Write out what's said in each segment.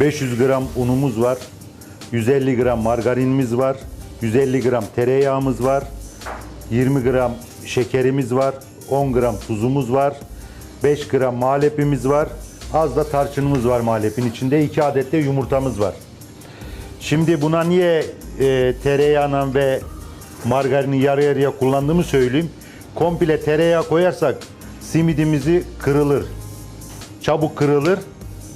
500 gram unumuz var. 150 gram margarinimiz var. 150 gram tereyağımız var. 20 gram şekerimiz var. 10 gram tuzumuz var. 5 gram malepimiz var. Az da tarçınımız var malepin içinde. 2 adet de yumurtamız var. Şimdi buna niye e, tereyağına ve margarini yarı yarıya kullandığımı söyleyeyim. Komple tereyağı koyarsak simidimizi kırılır. Çabuk kırılır.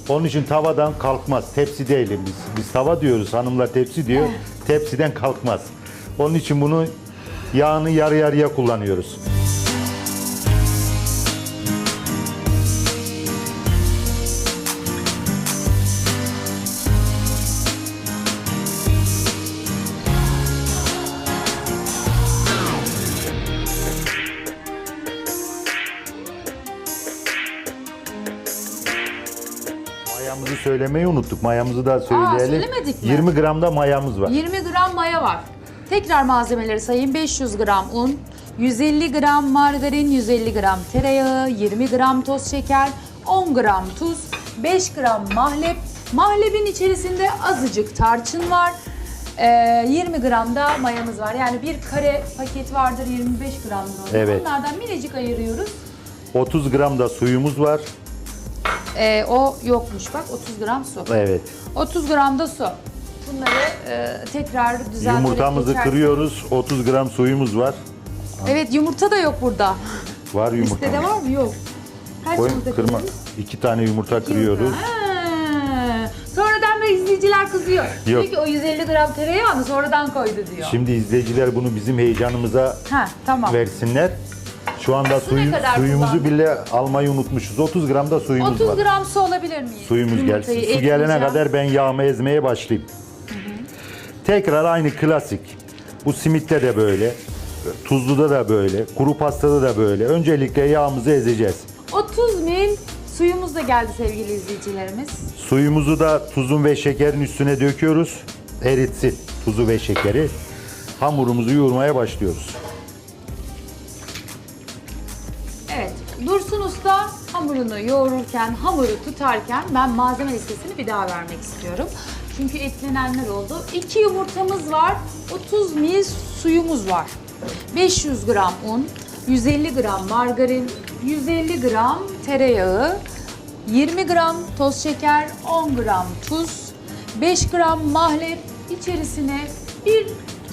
Onun için tavadan kalkmaz. Tepsi değil biz. Biz tava diyoruz. Hanımlar tepsi diyor. Tepsiden kalkmaz. Onun için bunu yağını yarı yarıya kullanıyoruz. Mayamızı söylemeyi unuttuk. Mayamızı da söyleyelim. söylemedik mi? 20 gram da mayamız var. 20 gram maya var. Tekrar malzemeleri sayayım. 500 gram un, 150 gram margarin, 150 gram tereyağı, 20 gram toz şeker, 10 gram tuz, 5 gram mahlep. Mahlebin içerisinde azıcık tarçın var. Ee, 20 gram da mayamız var. Yani bir kare paket vardır 25 gramdır. Evet. Onlardan minicik ayırıyoruz. 30 gram da suyumuz var. Ee, o yokmuş bak 30 gram su. Evet. 30 gram da su. Bunları e, tekrar düzenleyerek Yumurtamızı geçer- kırıyoruz. 30 gram suyumuz var. Evet yumurta da yok burada. Var Listede yumurta. var mı? Yok. Kaç Koy, yumurta kırma. kırıyoruz? İki tane yumurta kırıyoruz. Ha. Sonradan böyle izleyiciler kızıyor. Yok. Ki o 150 gram tereyağını sonradan koydu diyor. Şimdi izleyiciler bunu bizim heyecanımıza ha tamam. versinler. Şu anda Su ne suyu, kadar suyumuzu kullandın? bile almayı unutmuşuz. 30 gram da suyumuz 30 var. gram su alabilir miyim? Suyumuz Yumurtayı gelsin. Su gelene kadar ben yağımı ezmeye başlayayım. Tekrar aynı klasik. Bu simitte de böyle. Tuzluda da böyle. Kuru pastada da böyle. Öncelikle yağımızı ezeceğiz. 30 mil suyumuz da geldi sevgili izleyicilerimiz. Suyumuzu da tuzun ve şekerin üstüne döküyoruz. Eritsin tuzu ve şekeri. Hamurumuzu yoğurmaya başlıyoruz. Hamurunu yoğururken, hamuru tutarken ben malzeme listesini bir daha vermek istiyorum. Çünkü eklenenler oldu. 2 yumurtamız var, 30 ml suyumuz var. 500 gram un, 150 gram margarin, 150 gram tereyağı, 20 gram toz şeker, 10 gram tuz, 5 gram mahlep, içerisine bir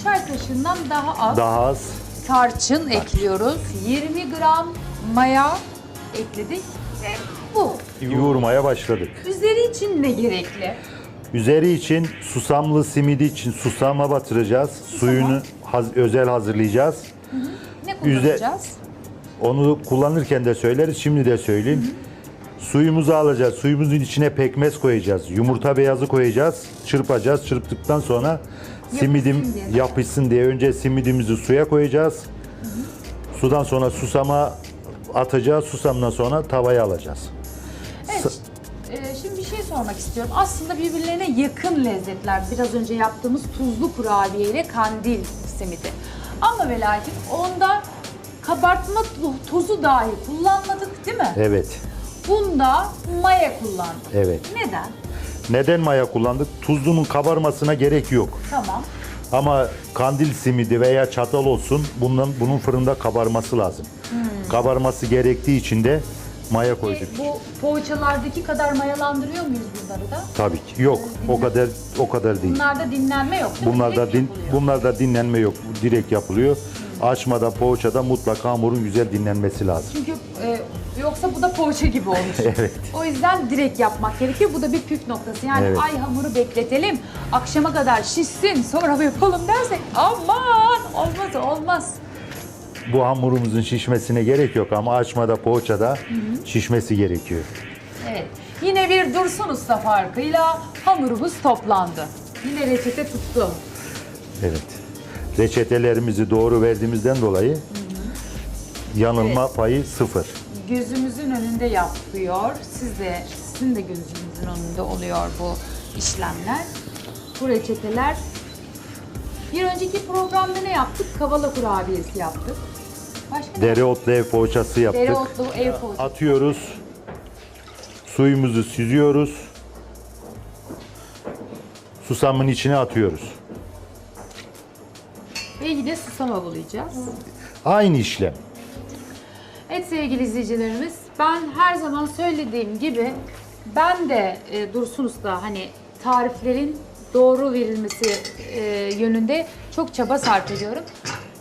çay kaşığından daha az Daha az tarçın ekliyoruz. 20 gram maya ekledik ve bu. yoğurmaya başladık. Üzeri için ne gerekli? Üzeri için susamlı simidi için susama batıracağız. Suyunu haz- özel hazırlayacağız. Ne kullanacağız? Onu kullanırken de söyleriz, şimdi de söyleyeyim. Suyumuzu alacağız. Suyumuzun içine pekmez koyacağız. Yumurta beyazı koyacağız. Çırpacağız. Çırptıktan sonra simidim diye. yapışsın diye önce simidimizi suya koyacağız. Sudan sonra susama atacağız. Susamdan sonra tavaya alacağız. Evet. Ee, şimdi bir şey sormak istiyorum. Aslında birbirlerine yakın lezzetler. Biraz önce yaptığımız tuzlu kurabiye ile kandil simidi. Ama ve lakin onda kabartma tozu dahi kullanmadık değil mi? Evet. Bunda maya kullandık. Evet. Neden? Neden maya kullandık? Tuzlunun kabarmasına gerek yok. Tamam. Ama kandil simidi veya çatal olsun bunun bunun fırında kabarması lazım. Kabarması gerektiği için de maya koyduk. Bu poğaçalardaki kadar mayalandırıyor muyuz bunları da? Tabii ki. Yok. O kadar o kadar değil. Bunlarda dinlenme yok değil mi? Bunlarda Direkt din yapılıyor. bunlarda dinlenme yok. Direkt yapılıyor. Açmada, poğaçada mutlaka hamurun güzel dinlenmesi lazım. Çünkü e, yoksa bu da poğaça gibi olmuş. Evet. O yüzden direkt yapmak gerekiyor. Bu da bir püf noktası. Yani Evet. ay hamuru bekletelim, akşama kadar şişsin, sonra yapalım dersek aman olmaz olmaz. Bu hamurumuzun şişmesine gerek yok ama açmada, poğaçada şişmesi gerekiyor. Evet. Yine bir Dursun Usta farkıyla hamurumuz toplandı. Yine reçete tuttu. Evet. Reçetelerimizi doğru verdiğimizden dolayı yanılma payı sıfır. gözümüzün önünde yapıyor. Siz de sizin de gözünüzün önünde oluyor bu işlemler. Bu reçeteler. Bir önceki programda ne yaptık? Kavala kurabiyesi yaptık. Dereotlu ev poğaçası yaptık. Dereotlu ev poğaçası. Atıyoruz. Suyumuzu süzüyoruz. susamın içine atıyoruz. Ve yine susama bulayacağız. Aynı işlem. Evet sevgili izleyicilerimiz, ben her zaman söylediğim gibi ben de e, Dursun Usta hani tariflerin doğru verilmesi e, yönünde çok çaba sarf ediyorum.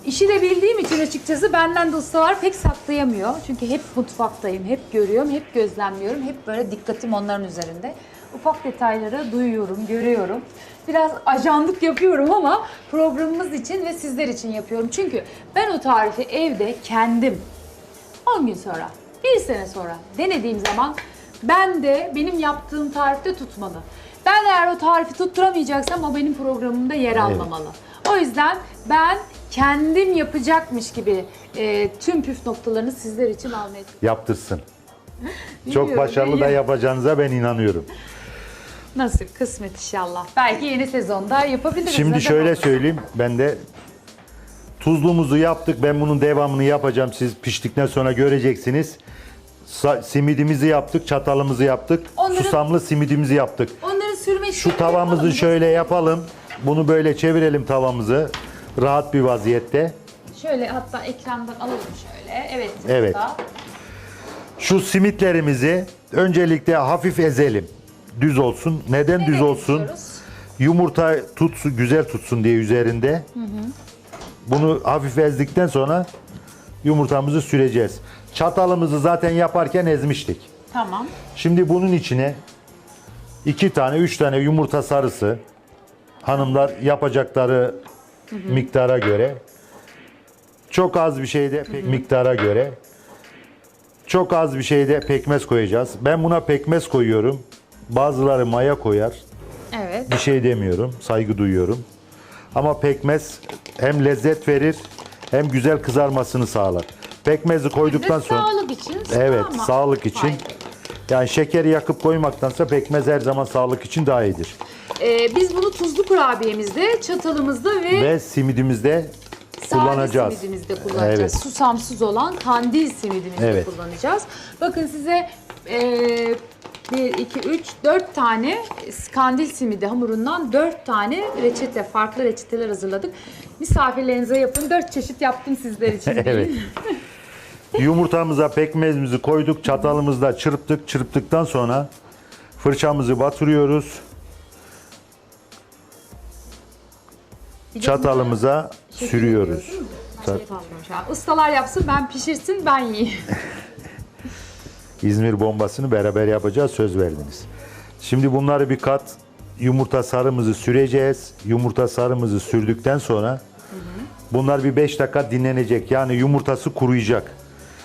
İşi de bildiğim için açıkçası benden de ustalar pek saklayamıyor. Çünkü hep mutfaktayım, hep görüyorum, hep gözlemliyorum, hep böyle dikkatim onların üzerinde. Ufak detayları duyuyorum, görüyorum. Biraz ajanlık yapıyorum ama programımız için ve sizler için yapıyorum. Çünkü ben o tarifi evde kendim 10 gün sonra, bir sene sonra denediğim zaman ben de benim yaptığım tarifte tutmalı. Ben eğer o tarifi tutturamayacaksam o benim programımda yer almamalı. O yüzden ben kendim yapacakmış gibi e, tüm püf noktalarını sizler için almaya Yaptırsın. Çok başarılı da bilmiyorum. yapacağınıza ben inanıyorum. Nasip, kısmet inşallah. Belki yeni sezonda yapabiliriz. Şimdi neden şöyle olmasın? söyleyeyim. Ben de tuzluğumuzu yaptık. Ben bunun devamını yapacağım. Siz piştikten sonra göreceksiniz. Sa- simidimizi yaptık, çatalımızı yaptık. Onların- Susamlı simidimizi yaptık. Onların sürme Şu işlemini tavamızı yapalım. şöyle yapalım. Bunu böyle çevirelim tavamızı. Rahat bir vaziyette. Şöyle hatta ekrandan alalım şöyle. Evet. Evet. usta. Şu simitlerimizi öncelikle hafif ezelim. Düz olsun. Neden düz olsun? geçiyoruz? Yumurta tutsun, güzel tutsun diye üzerinde. Bunu hafif ezdikten sonra yumurtamızı süreceğiz. Çatalımızı zaten yaparken ezmiştik. Tamam. Şimdi bunun içine iki tane, üç tane yumurta sarısı hanımlar yapacakları miktara göre çok az bir şeyde pek miktara göre çok az bir şeyde pekmez koyacağız. Ben buna pekmez koyuyorum. Bazıları maya koyar. Evet. Bir şey demiyorum. Saygı duyuyorum. Ama pekmez hem lezzet verir hem güzel kızarmasını sağlar. Pekmezi koyduktan sonra sağlık için. Evet, ama sağlık için. faydalı. Yani şekeri yakıp koymaktansa pekmez her zaman sağlık için daha iyidir. Ee, biz bunu tuzlu kurabiyemizde, çatalımızda ve, Ve simidimizde sade kullanacağız. simidimizde kullanacağız. Evet. Susamsız olan kandil simidimizde Evet. kullanacağız. Bakın size e, 1, 2, 3, 4 tane kandil simidi hamurundan 4 tane reçete, farklı reçeteler hazırladık. Misafirlerinize yapın. 4 çeşit yaptım sizler için. Evet. Yumurtamıza pekmezimizi koyduk, çatalımızla çırptık. Çırptıktan sonra fırçamızı batırıyoruz. Çatalımıza sürüyoruz. Ustalar yapsın, ben pişirsin, ben yiyeyim. İzmir bombasını beraber yapacağız söz verdiniz. Şimdi bunları bir kat yumurta sarımızı süreceğiz. Yumurta sarımızı sürdükten sonra bunlar bir 5 dakika dinlenecek. Yani yumurtası kuruyacak.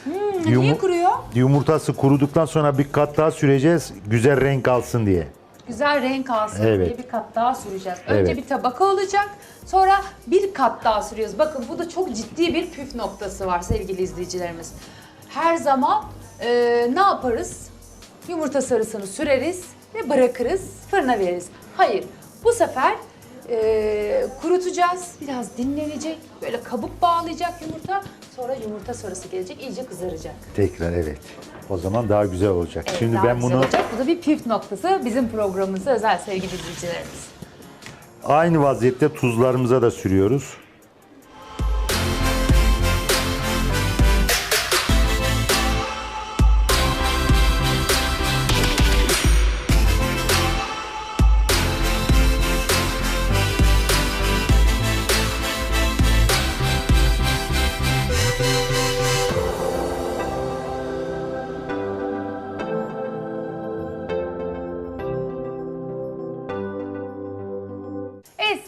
Niye Yumu- kuruyor? Yumurtası kuruduktan sonra bir kat daha süreceğiz. Güzel renk alsın diye. Güzel renk alsın Evet. diye bir kat daha süreceğiz. Önce Evet. bir tabaka olacak, sonra bir kat daha sürüyoruz. Bakın bu da çok ciddi bir püf noktası var sevgili izleyicilerimiz. Her zaman e, ne yaparız? Yumurta sarısını süreriz ve bırakırız, fırına veririz. Hayır, bu sefer e, kurutacağız, biraz dinlenecek, böyle kabuk bağlayacak yumurta, sonra yumurta sarısı gelecek, iyice kızaracak. Tekrar evet. O zaman daha güzel olacak. Evet, Şimdi daha ben güzel bunu olacak. Bu da bir püf noktası bizim programımıza özel sevgili izleyicilerimiz. aynı vaziyette tuzlarımıza da sürüyoruz.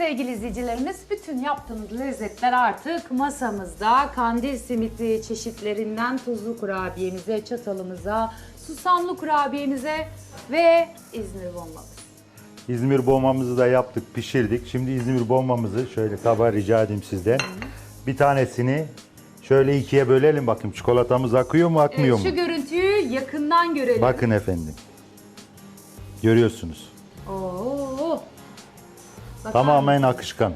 Sevgili izleyicilerimiz, bütün yaptığımız lezzetler artık masamızda. Kandil simiti çeşitlerinden tuzlu kurabiyemize, çatalımıza, susamlı kurabiyemize ve İzmir bombamız. İzmir bombamızı da yaptık, pişirdik. Şimdi İzmir bombamızı şöyle kaba rica edeyim sizden. Bir tanesini şöyle ikiye bölelim bakayım. Çikolatamız akıyor mu, akmıyor Evet, şu mu? görüntüyü yakından görelim. Bakın efendim. Görüyorsunuz. Bakar Tamamen akışkan.